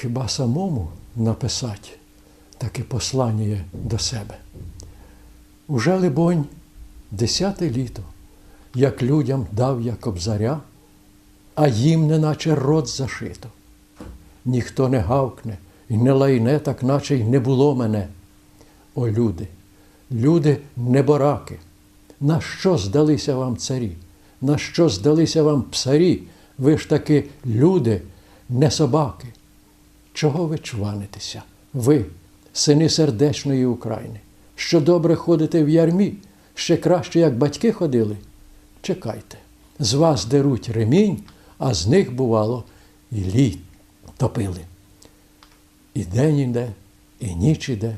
Хіба самому написати таке послання до себе? Уже, либонь, десяте літо, як людям дав я кобзаря, а їм неначе рот зашито. Ніхто не гавкне і не лайне, так наче й не було мене. О, люди, люди небораки, на що здалися вам царі? На що здалися вам псарі? Ви ж таки люди, не собаки. Чого ви чванитеся? Ви, сини сердечної України, що добре ходите в ярмі, ще краще, як батьки ходили? Чекайте, з вас деруть ремінь, а з них, бувало, і лід топили. І день іде, і ніч іде,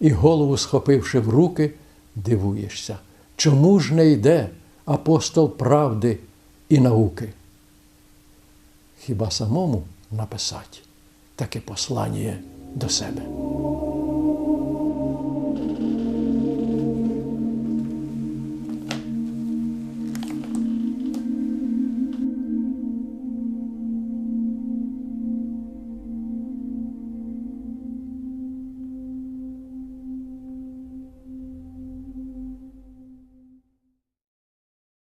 і голову схопивши в руки, дивуєшся, чому ж не йде апостол правди і науки? Хіба самому написати таке послання до себе?